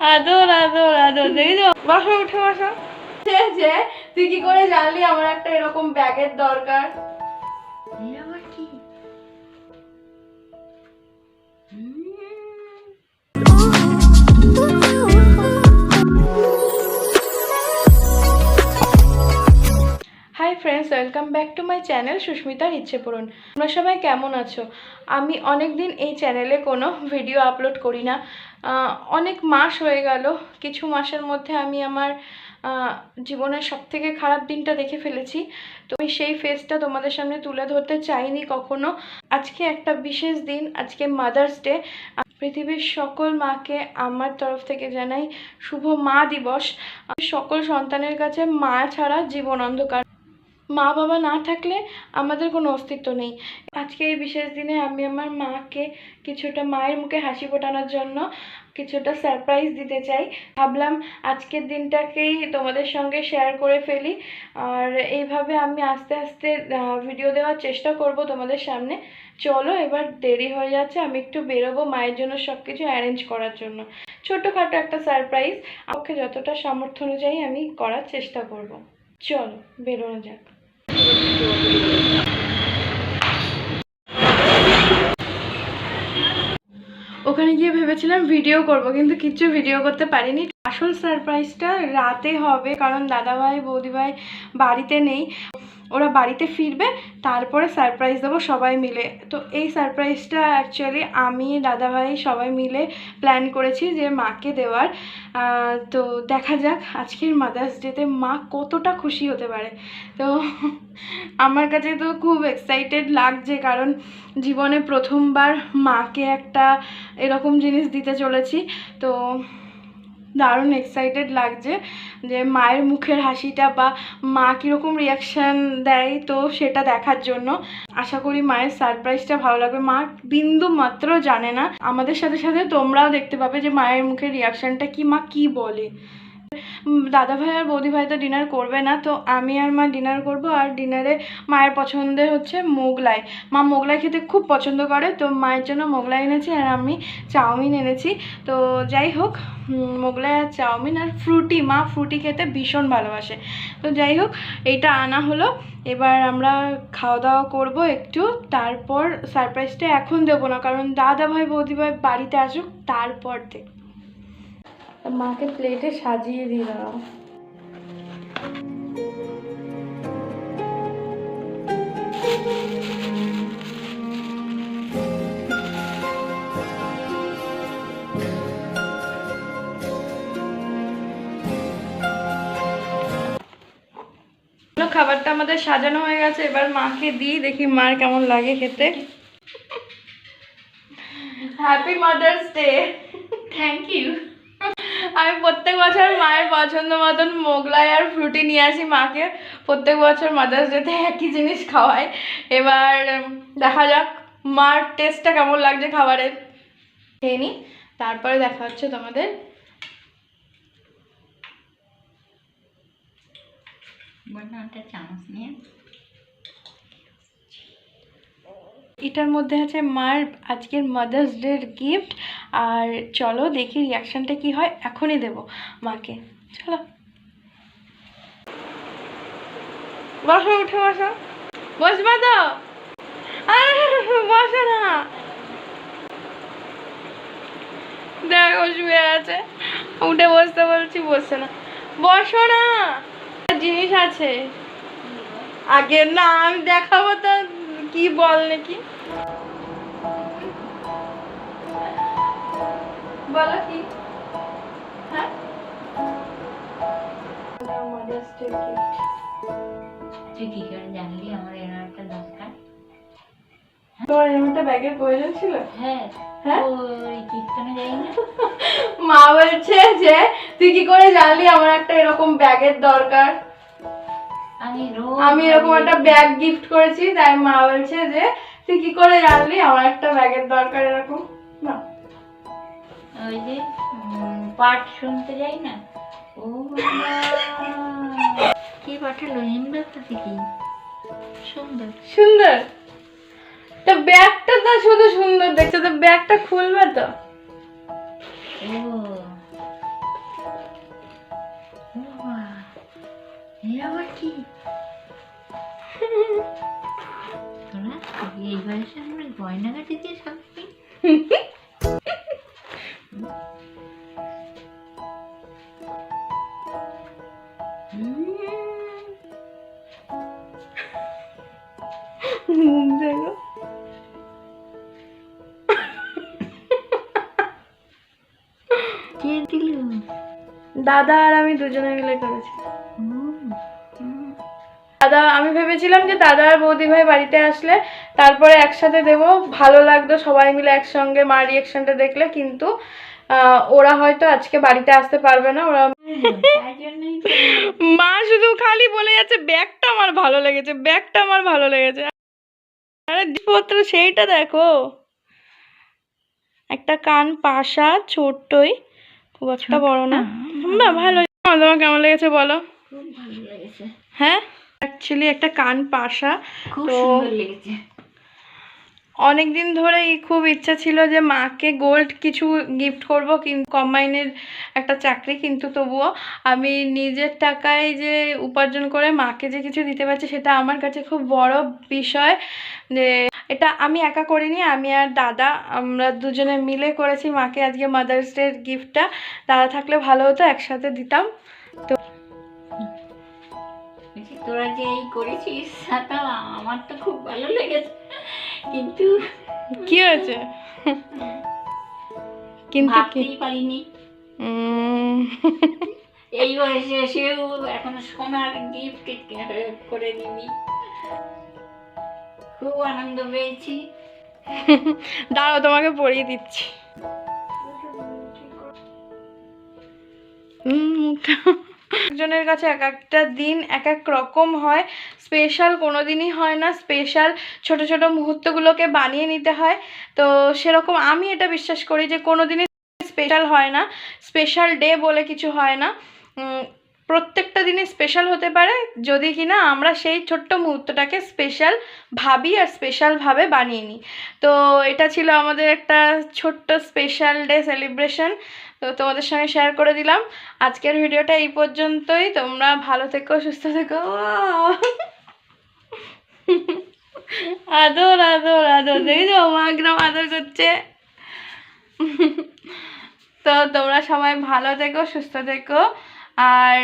আদর আদর আদর। দেখি তো বসো উঠে বসো। যে যে তুই কি করে জানলি আমার একটা এরকম ব্যাগের দরকার? আবার কি? Hi welcome back to my channel সুস্মিতার ইচ্ছে পূরণ। তোমরা সবাই কেমন আছো? আমি অনেক দিন এই চ্যানেলে কোনো ভিডিও আপলোড করি না। অনেক মাস হয়ে গেল। কিছু মাসের মধ্যে আমি আমার জীবনের সব থেকে খারাপ দিনটা দেখে ফেলেছি। তো আমি সেই ফেসটা তোমাদের সামনে তুলে ধরতে চাইনি কখনো। আজকে একটা বিশেষ দিন, আজকে মাদার্স ডে পৃথিবীর সকল মাকে আমার তরফ থেকে জানাই শুভ মা দিবস। সকল সন্তানের কাছে মা ছাড়া জীবন অন্ধকার। মা বাবা না থাকলে আমাদের কোনো অস্তিত্ব নেই। আজকে এই বিশেষ দিনে আমি আমার মাকে কিছুটা মায়ের মুখে হাসি ফোটানোর জন্য কিছুটা সারপ্রাইজ দিতে চাই। ভাবলাম আজকের দিনটাকেই তোমাদের সঙ্গে শেয়ার করে ফেলি। আর এইভাবে আমি আস্তে আস্তে ভিডিও দেওয়ার চেষ্টা করব তোমাদের সামনে। চলো, এবার দেরি হয়ে যাচ্ছে, আমি একটু বেরোবো মায়ের জন্য সব কিছু অ্যারেঞ্জ করার জন্য। ছোটোখাটো একটা সারপ্রাইজ আমাকে যতটা সামর্থ্য অনুযায়ী আমি করার চেষ্টা করব। চলো, বেরোনো যাক। ওখানে গিয়ে ভেবেছিলাম ভিডিও করব, কিন্তু কিচ্ছু ভিডিও করতে পারিনি। আসল সারপ্রাইজটা রাতে হবে, কারণ দাদাভাই, বৌদিভাই বাড়িতে নেই। ওরা বাড়িতে ফিরবে, তারপরে সারপ্রাইজ দেবো সবাই মিলে। তো এই সারপ্রাইজটা অ্যাকচুয়ালি আমি, দাদাভাই সবাই মিলে প্ল্যান করেছি যে মাকে দেওয়ার। তো দেখা যাক আজকের মাদার্স ডেতে মা কতটা খুশি হতে পারে। তো আমার কাছে তো খুব এক্সাইটেড লাগছে কারণ জীবনে প্রথমবার মাকে একটা এরকম জিনিস দিতে চলেছি। তো দারুণ এক্সাইটেড লাগছে যে মায়ের মুখের হাসিটা বা মা কীরকম রিয়াকশান দেয় তো সেটা দেখার জন্য। আশা করি মায়ের সারপ্রাইজটা ভালো লাগবে। মা বিন্দু মাত্র জানে না। আমাদের সাথে সাথে তোমরাও দেখতে পাবে যে মায়ের মুখের রিয়াকশানটা কি মা কি বলে। দাদা ভাই আর বৌদি ভাই তো ডিনার করবে না, তো আমি আর মা ডিনার করব আর ডিনারে মায়ের পছন্দের হচ্ছে মোগলাই। মা মোগলাই খেতে খুব পছন্দ করে, তো মায়ের জন্য মোগলাই এনেছি আর আমি চাউমিন এনেছি। তো যাই হোক মোগলাই আর চাউমিন আর ফ্রুটি, মা ফ্রুটি খেতে ভীষণ ভালোবাসে। তো যাই হোক, এটা আনা হলো। এবার আমরা খাওয়া দাওয়া করব একটু, তারপর সারপ্রাইজটা এখন দেবো না, কারণ দাদা ভাই, বৌদি ভাই বাড়িতে আসুক, তারপর দেখ মাকে প্লেটে সাজিয়ে দিলাম খাবারটা আমাদের সাজানো হয়ে গেছে এবার মাকে দিই দেখি মার কেমন লাগে খেতে। Happy Mother's Day thank you আমি প্রত্যেক বছর মায়ের পছন্দ মতন মোগলাই আর ফ্রুটি নিয়ে আসি মাকে। প্রত্যেক বছর মাদার্স ডেতে একই জিনিস খাওয়াই। এবার দেখা যাক মার টেস্টটা কেমন লাগছে খাবারের খেয়ে নিই তারপরে দেখা হচ্ছে তোমাদের। চামচ নিয়ে। এটার মধ্যে আছে মার আজকের মাদার্স ডের গিফট আর চলো দেখি রিয়াকশানটা কি হয়, এখনই দেব মাকে। চলো। বসো, উঠে বসো। বসবা তো? বসো না। দেখো শুয়ে আছে। উঠে বসতে বলছি, বসছে না। বসো না। জিনিস আছে। আগে না আমি দেখাবো তো, কি বল নাকি? বলো কি? হ্যাঁ. তুই কি করে জানলি? আমার দরকার। তোমার এরকম ব্যাগের প্রয়োজন ছিল? হ্যাঁ। হ্যাঁ? মা বলছে যে তুই কি করে জানলি আমার একটা এরকম ব্যাগের দরকার? আমি আমি এরকম একটা ব্যাগ গিফট করেছি তাই মা বলছে যে তুই কি করে জানলি আমার একটা ব্যাগের দরকার এরকম? না ওই যে পাঠ শুনতে যাই না? ও কি পাঠালো? ইনভার্টার থেকে? সুন্দর। সুন্দর? তো ব্যাগটা তো শুধু সুন্দর দেখছ তো ব্যাগটা খুলবে তো? আবার কি? এই বয়সে আমরা গয়নাগাটি দিয়ে সব দাদা আর আমি দুজনে মিলে করেছি। দাদা, আমি ভেবেছিলাম যে দাদা আর বৌদি ভাই বাড়িতে আসলে তারপরে একসাথে দেবো। ভালো লাগতো সবাই মিলে একসঙ্গে, মা রিয়াকশনটা দেখলে, কিন্তু ওরা হয়তো আজকে বাড়িতে আসতে পারবে না। ওরা মা শুধু খালি বলে যাচ্ছে, ব্যাগটা আমার ভালো লেগেছে, ব্যাগটা আমার ভালো লেগেছে। আরে, জিনিসপত্র সেইটা দেখো। একটা কান পাশা, ছোট্টই। খুব একটা বড় না। বা ভালো। তোমার কেমন লেগেছে বলো? খুব ভালো লেগেছে। হ্যাঁ? অ্যাকচুয়ালি একটা কান পাশা। খুব তো- সুন্দর লেগেছে। অনেক দিন ধরেই খুব ইচ্ছা ছিল যে মাকে গোল্ড কিছু গিফট করব কিন্তু কম্বাইনের একটা চাকরি কিন্তু তবুও আমি নিজের টাকায় যে উপার্জন করে মাকে যে কিছু দিতে পারছি সেটা আমার কাছে খুব বড় বিষয়। যে এটা আমি একা করিনি আমি আর দাদা আমরা দুজনে মিলে করেছি মাকে আজকে মাদার্স ডের গিফটটা দাদা থাকলে ভালো হতো একসাথে দিতাম। বলছি, তোরা যে এই করেছিস? সেটা আমার তো খুব ভালো লেগেছে। কিন্তু কি হয়েছে? কিন্তু কি? ভাবতেই পারিনি। এই বয়সে এসেও এখন সোনার গিফট করে দিবি খুব আনন্দ পেয়েছি। দাঁড়াও তোমাকে পরিয়ে দিচ্ছি। উম, একজনের কাছে এক একটা দিন এক এক রকম হয়। স্পেশাল কোনো দিনই হয় না। স্পেশাল ছোট ছোট মুহূর্তগুলোকে বানিয়ে নিতে হয়। তো সেরকম আমি এটা বিশ্বাস করি যে কোনো দিনই স্পেশাল হয় না। স্পেশাল ডে বলে কিছু হয় না। উম, প্রত্যেকটা দিনই স্পেশাল হতে পারে যদি কিনা আমরা সেই ছোট্ট মুহূর্তটাকে স্পেশাল ভাবি আর স্পেশালভাবে বানিয়ে নিই। তো এটা ছিল আমাদের একটা ছোট্ট স্পেশাল ডে সেলিব্রেশন তো তোমাদের সঙ্গে শেয়ার করে দিলাম। আজকের ভিডিওটা এই পর্যন্তই। তোমরা ভালো থেকো, সুস্থ থেকো! আদর আদর আদর। দেখেছ মা একদম আদর করছে। তো তোমরা সবাই ভালো থেকো, সুস্থ থেকো। আর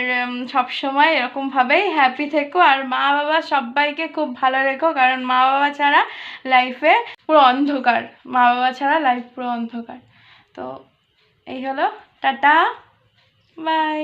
সব সময় এরকমভাবেই হ্যাপি থেকো। আর মা বাবা সবাইকে খুব ভালো রেখো, কারণ মা বাবা ছাড়া লাইফে পুরো অন্ধকার। মা বাবা ছাড়া লাইফ পুরো অন্ধকার। তো, এই হলো। টাটা। বাই